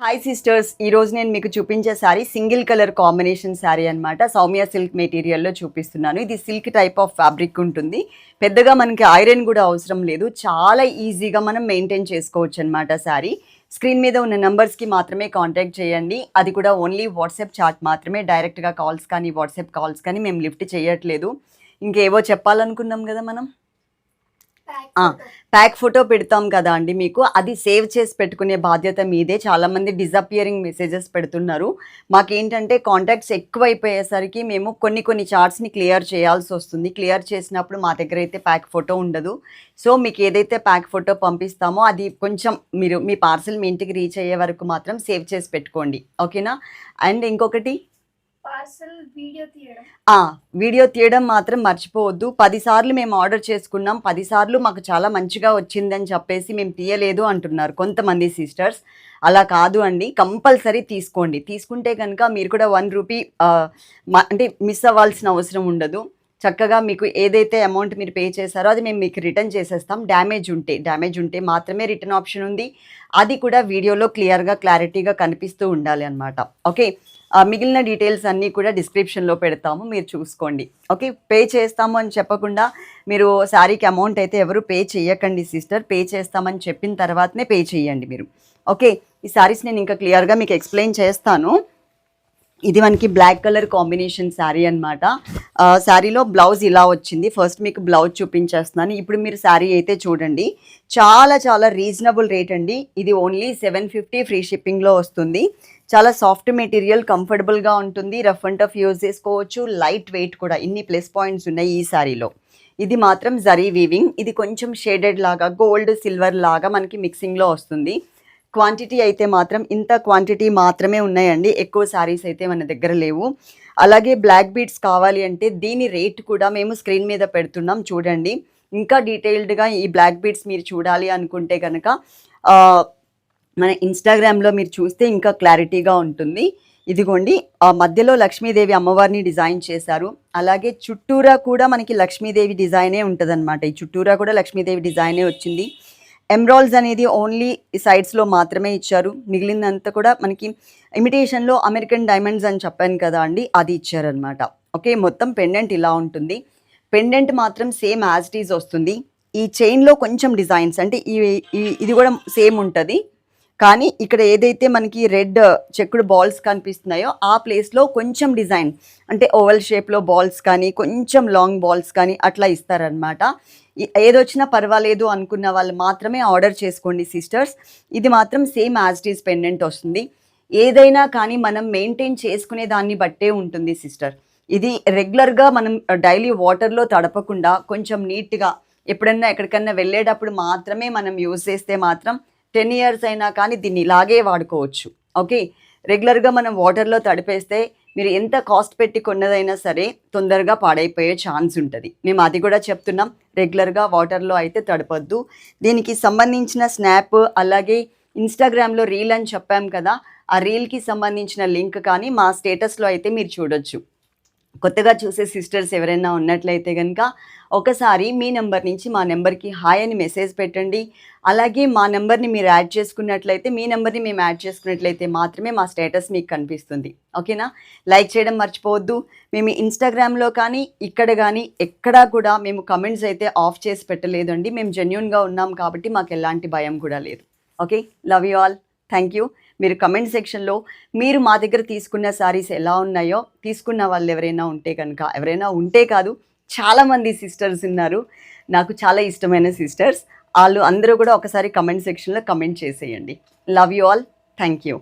Hi sisters ఈ రోజు నేను మీకు చూపించే sari single colour combination sari అన్నమాట. సౌమ్య సిల్క్ మెటీరియల్లో చూపిస్తున్నాను. ఇది సిల్క్ టైప్ ఆఫ్ ఫ్యాబ్రిక్ ఉంటుంది. పెద్దగా మనకి ఐరన్ కూడా అవసరం లేదు. చాలా ఈజీగా మనం మెయింటైన్ చేసుకోవచ్చు అనమాట శారీ. స్క్రీన్ మీద ఉన్న నెంబర్స్కి మాత్రమే కాంటాక్ట్ చేయండి. అది కూడా ఓన్లీ వాట్సాప్ చాట్ మాత్రమే. డైరెక్ట్గా కాల్స్ కానీ వాట్సాప్ కాల్స్ కానీ మేము లిఫ్ట్ చేయట్లేదు. ఇంకేవో చెప్పాలనుకున్నాం కదా మనం? ప్యాక్ ఫోటో పెడతాం కదా అండి మీకు. అది సేవ్ చేసి పెట్టుకునే బాధ్యత మీదే. చాలామంది డిజపియరింగ్ మెసేజెస్ పెడుతున్నారు. మాకేంటంటే కాంటాక్ట్స్ ఎక్కువైపోయేసరికి మేము కొన్ని కొన్ని చార్ట్స్ని క్లియర్ చేయాల్సి వస్తుంది. క్లియర్ చేసినప్పుడు మా దగ్గర అయితే ప్యాక్ ఫోటో ఉండదు. సో మీకు ఏదైతే ప్యాక్ ఫోటో పంపిస్తామో అది కొంచెం మీరు మీ పార్సల్ మీ ఇంటికి రీచ్ అయ్యే వరకు మాత్రం సేవ్ చేసి పెట్టుకోండి. ఓకేనా? అండ్ ఇంకొకటి వీడియో తీయడం? మాత్రం మర్చిపోవద్దు. పదిసార్లు మేము ఆర్డర్ చేసుకున్నాం. పదిసార్లు మాకు చాలా మంచిగా వచ్చిందని చెప్పేసి మేము తీయలేదు అంటున్నారు కొంతమంది సిస్టర్స్. అలా కాదు అండి. కంపల్సరీ తీసుకోండి. తీసుకుంటే కనుక మీరు కూడా వన్ రూపీ మ- అంటే మిస్ అవ్వాల్సిన అవసరం ఉండదు. చక్కగా మీకు ఏదైతే అమౌంట్ మీరు పే చేశారో అది మేము మీకు రిటర్న్ చేసేస్తాం. డ్యామేజ్ ఉంటే డ్యామేజ్ ఉంటే మాత్రమే రిటర్న్ ఆప్షన్ ఉంది. అది కూడా వీడియోలో క్లియర్గా క్లారిటీగా కనిపిస్తూ ఉండాలి అనమాట ఓకే మిగిలిన డీటెయిల్స్ అన్నీ కూడా డిస్క్రిప్షన్లో పెడతాము. మీరు చూసుకోండి. ఓకే పే చేస్తాము అని చెప్పకుండా మీరు శారీకి అమౌంట్ అయితే ఎవరు పే చేయకండి సిస్టర్ పే చేస్తామని చెప్పిన తర్వాతనే పే చేయండి మీరు. ఓకే ఈ శారీస్ నేను ఇంకా క్లియర్గా మీకు ఎక్స్ప్లెయిన్ చేస్తాను. ఇది మనకి బ్లాక్ కలర్ కాంబినేషన్ శారీ అనమాట శారీలో బ్లౌజ్ ఇలా వచ్చింది. ఫస్ట్ మీకు బ్లౌజ్ చూపించేస్తున్నాను. ఇప్పుడు మీరు శారీ అయితే చూడండి. చాలా చాలా రీజనబుల్ రేట్ అండి. ఇది ఓన్లీ సెవెన్ ఫిఫ్టీ ఫ్రీ షిప్పింగ్లో వస్తుంది. చాలా సాఫ్ట్ మెటీరియల్ కంఫర్టబుల్గా ఉంటుంది. రఫ్ అండ్ టఫ్ యూజ్ చేసుకోవచ్చు. లైట్ వెయిట్ కూడా ఇన్ని ప్లస్ పాయింట్స్ ఉన్నాయి ఈ శారీలో ఇది మాత్రం జరీ వీవింగ్ ఇది కొంచెం షేడెడ్ లాగా గోల్డ్ సిల్వర్ లాగా మనకి మిక్సింగ్లో వస్తుంది. క్వాంటిటీ అయితే మాత్రం ఇంత క్వాంటిటీ మాత్రమే ఉన్నాయండి. ఎక్కువ శారీస్ అయితే మన దగ్గర లేవు. అలాగే బ్లాక్ బీడ్స్ కావాలి అంటే దీని రేట్ కూడా మేము స్క్రీన్ మీద పెడుతున్నాం చూడండి. ఇంకా డీటెయిల్డ్గా ఈ బ్లాక్ బీడ్స్ మీరు చూడాలి అనుకుంటే కనుక మన ఇన్స్టాగ్రామ్లో మీరు చూస్తే ఇంకా క్లారిటీగా ఉంటుంది. ఇదిగోండి మధ్యలో లక్ష్మీదేవి అమ్మవారిని డిజైన్ చేశారు. అలాగే చుట్టూరా కూడా మనకి లక్ష్మీదేవి డిజైనే ఉంటుందన్నమాట. ఈ చుట్టూరా కూడా లక్ష్మీదేవి డిజైనే వచ్చింది. ఎమ్రాల్స్ అనేది ఓన్లీ సైడ్స్లో మాత్రమే ఇచ్చారు. మిగిలిందంతా కూడా మనకి ఇమిటేషన్లో అమెరికన్ డైమండ్స్ అని చెప్పాను కదా అండి అది ఇచ్చారనమాట ఓకే మొత్తం పెండెంట్ ఇలా ఉంటుంది. పెండెంట్ మాత్రం సేమ్ యాజ్ ఇట్ ఈజ్ వస్తుంది. ఈ చైన్లో కొంచెం డిజైన్స్ అంటే ఈ ఇది కూడా సేమ్ ఉంటుంది. కానీ ఇక్కడ ఏదైతే మనకి రెడ్ చెక్కుడు బాల్స్ కనిపిస్తున్నాయో ఆ ప్లేస్లో కొంచెం డిజైన్ అంటే ఓవల్ షేప్లో బాల్స్ కానీ కొంచెం లాంగ్ బాల్స్ కానీ అట్లా ఇస్తారనమాట ఏదొచ్చినా పర్వాలేదు అనుకున్న వాళ్ళు మాత్రమే ఆర్డర్ చేసుకోండి సిస్టర్స్. ఇది మాత్రం సేమ్ యాజ్ ఇట్ పెండెంట్ వస్తుంది. ఏదైనా కానీ మనం మెయింటైన్ చేసుకునే దాన్ని బట్టే ఉంటుంది సిస్టర్. ఇది రెగ్యులర్గా మనం డైలీ వాటర్లో తడపకుండా కొంచెం నీట్గా ఎప్పుడన్నా ఎక్కడికన్నా వెళ్ళేటప్పుడు మాత్రమే మనం యూజ్ చేస్తే మాత్రం టెన్ ఇయర్స్ అయినా కానీ దీన్ని ఇలాగే వాడుకోవచ్చు. ఓకే? రెగ్యులర్గా మనం వాటర్లో తడిపేస్తే మీరు ఎంత కాస్ట్ పెట్టి కొన్నదైనా సరే తొందరగా పాడైపోయే ఛాన్స్ ఉంటుంది. మేము అది కూడా చెప్తున్నాం. రెగ్యులర్గా వాటర్లో అయితే తడపొద్దు. దీనికి సంబంధించిన స్నాప్ అలాగే ఇన్స్టాగ్రామ్లో రీల్ అని చెప్పాం కదా ఆ రీల్కి సంబంధించిన లింక్ కానీ మా స్టేటస్లో అయితే మీరు చూడొచ్చు. కొత్తగా చూసే సిస్టర్స్ ఎవరైనా ఉన్నట్లయితే కనుక ఒకసారి మీ నెంబర్ నుంచి మా నెంబర్కి హాయ్ అని మెసేజ్ పెట్టండి. అలాగే మా నెంబర్ని మీరు యాడ్ చేసుకున్నట్లయితే మీ నెంబర్ని మేము యాడ్ చేసుకున్నట్లయితే మాత్రమే మా స్టేటస్ మీకు కనిపిస్తుంది. ఓకేనా? లైక్ చేయడం మర్చిపోవద్దు. మేము ఇన్స్టాగ్రామ్లో కానీ ఇక్కడ కానీ ఎక్కడా కూడా మేము కమెంట్స్ అయితే ఆఫ్ చేసి పెట్టలేదండి. మేము జెన్యున్గా ఉన్నాం కాబట్టి మాకు ఎలాంటి భయం కూడా లేదు. Okay? Love you all. Thank you మీరు కమెంట్ సెక్షన్లో మీరు మా దగ్గర తీసుకున్న శారీస్ ఎలా ఉన్నాయో తీసుకున్న వాళ్ళు ఎవరైనా ఉంటే కనుక ఎవరైనా ఉంటే కాదు చాలామంది సిస్టర్స్ ఉన్నారు. నాకు చాలా ఇష్టమైన సిస్టర్స్ వాళ్ళు అందరూ కూడా ఒకసారి కమెంట్ సెక్షన్లో కమెంట్ చేసేయండి. Love you all thank you